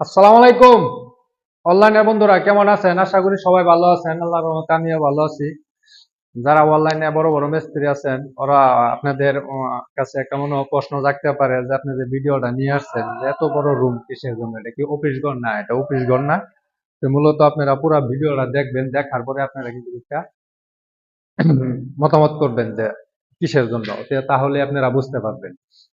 আসসালামু আলাইকুম। অনলাইনের বন্ধুরা, কেমন আছেন? আশা করি সবাই ভালো আছেন। আল্লাহর রহমতে আমিও ভালো আছি। যারা অনলাইনে বড় বড় মিস্ত্রি আছেন, ওরা আপনাদের কাছে একটা মনে প্রশ্ন জাগতে পারে যে আপনি যে ভিডিওটা নিয়ে আসছেন, যে এত বড় রুম কিসের জন্য? এটা কি অফিস ঘর? না, এটা অফিস ঘর না। তো মূলত আপনারা পুরো ভিডিওটা দেখবেন, দেখার পরে আপনারা কিন্তু একটা মতামত করবেন যে কিসের জন্য? তাহলে আপনারা বুঝতে পারবেন।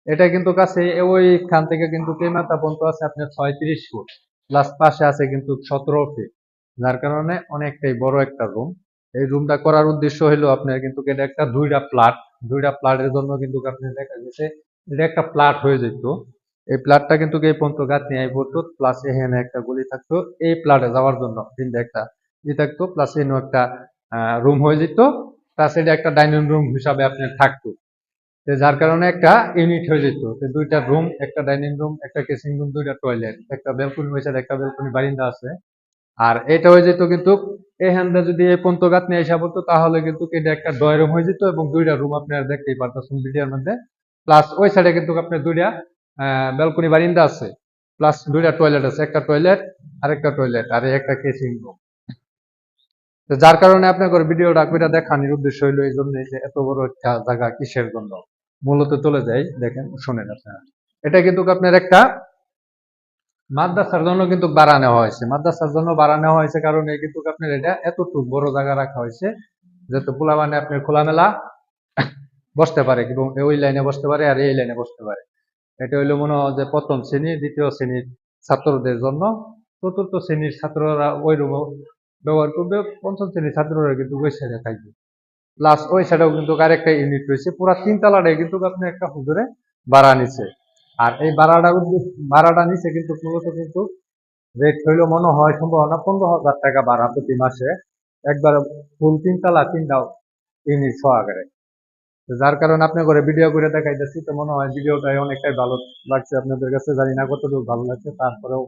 এটা কিন্তু কাছে ওইখান থেকে কিন্তু কেমাতা পর্যন্ত আছে আপনার ছয়ত্রিশ ফুট। প্লাস পাশে আছে কিন্তু সতেরো ফিট যার কারণে অনেকটাই বড় একটা রুম এই রুমটা করার উদ্দেশ্য হলো আপনার কিন্তু এটা একটা দুইটা প্লাট দুইটা প্লাটের জন্য কিন্তু আপনি দেখা গেছে, এটা একটা প্লাট হয়ে যেত এই প্লাটটা কিন্তু এই পর্যন্ত গাছ নিয়ে পড়তো প্লাস এখানে একটা গলি থাকতো। এই প্লাটে যাওয়ার জন্য কিন্তু একটা ই থাকতো প্লাস এনে একটা রুম হয়ে যেত এটা একটা ডাইনিং রুম হিসাবে আপনার থাকতো। যার কারণে একটা ইউনিট হয়ে যেত। দুইটা রুম একটা ডাইনিং রুম একটা কেসিং রুম দুইটা টয়লেট একটা বেলকনি হয়েছে একটা বেলকনি বারিন্দা আছে। আর এটা হয়ে যেত কিন্তু এই হ্যান্ডে যদি এই পন্ত গাছ নিয়ে এসে পড়তো তাহলে কিন্তু এটা একটা ডয় রুম হয়ে যেত এবং দুইটা রুম আপনারা দেখতেই পারতেছেন ভিডিওর মধ্যে। প্লাস ওই সাইডে কিন্তু আপনার দুইটা বেলকনি বারিন্দা আছে। প্লাস দুইটা টয়লেট আছে, একটা টয়লেট আর একটা টয়লেট আর একটা কেসিং রুম তো যার কারণে আপনার ভিডিওটা কইরা দেখানোর উদ্দেশ্য হইল এই জন্য যে এত বড় একটা জায়গা কিসের জন্য? মূলত চলে যাই, দেখেন, শোনেন আপনারা। এটা কিন্তু আপনার একটা মাদ্রাসার জন্য কিন্তু বাড়া নেওয়া হয়েছে। মাদ্রাসার জন্য বাড়া নেওয়া হয়েছে কারণ এই কিন্তু আপনার এটা এতটুকু বড় জায়গা রাখা হয়েছে যাতে পোলা মানে আপনার খোলামেলা বসতে পারে এবং ওই লাইনে বসতে পারে আর এই লাইনে বসতে পারে। এটা হইল মনে হয় যে প্রথম শ্রেণি, দ্বিতীয় শ্রেণির ছাত্রদের জন্য, চতুর্থ শ্রেণির ছাত্ররা ওই রুম ব্যবহার করবে, পঞ্চম শ্রেণির ছাত্ররা কিন্তু ওই সাইডে থাকবে। প্লাস ওই সাইডেও কিন্তু আরেকটা ইউনিট রয়েছে, পুরা তিন তলাটাই কিন্তু আপনি একটা হুজুরে ভাড়া নিছে আর এই উদ্দেশ্য ভাড়াটা নিচে কিন্তু মূলত কিন্তু রেট হইল মনে হয় সম্ভাবনা পনেরো হাজার টাকা ভাড়া প্রতি মাসে। একবার ফুল তিনতলা তিনটা ইউনিট সহকারে তো যার কারণে আপনি করে ভিডিও করে দেখাইতেছি, তো মনে হয় ভিডিওটাই অনেকটাই ভালো লাগছে আপনাদের কাছে, জানি না কতটুকু ভালো লাগছে, তারপরেও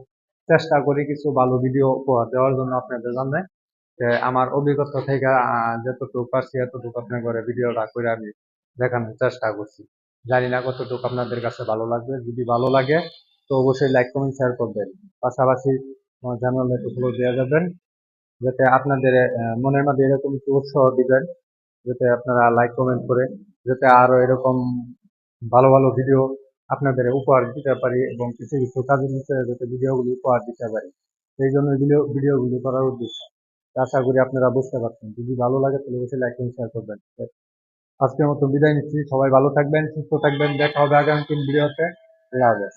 চেষ্টা করি কিছু ভালো ভিডিও দেওয়ার জন্য আপনাদের জানাই যে আমার অভিজ্ঞতা থেকে যতটুকু পারছি, এতটুকু আপনার করে ভিডিওটা করে আমি দেখানোর চেষ্টা করছি। জানি না কতটুকু আপনাদের কাছে ভালো লাগবে। যদি ভালো লাগে, তো অবশ্যই লাইক কমেন্ট শেয়ার করবেন। পাশাপাশি একটু ফলো দেওয়া যাবেন, যাতে আপনাদের মনের মধ্যে এরকম একটু উৎসাহ দিবেন, যাতে আপনারা লাইক কমেন্ট করে, যাতে আরও এরকম ভালো ভালো ভিডিও আপনাদের উপহার দিতে পারি এবং কিছু কিছু কাজের বিষয়ে যাতে ভিডিওগুলি উপহার দিতে পারি। সেই জন্য ভিডিও ভিডিওগুলি করার উদ্দেশ্য। আশা করি আপনারা বুঝতে পারছেন। যদি ভালো লাগে তাহলে অবশ্যই লাইক এবং শেয়ার করবেন। আজকের মতো বিদায় নিচ্ছি। সবাই ভালো থাকবেন, সুস্থ থাকবেন। দেখা হবে আগামী তিন ভিডিওতে। আল্লাহ হাফেজ।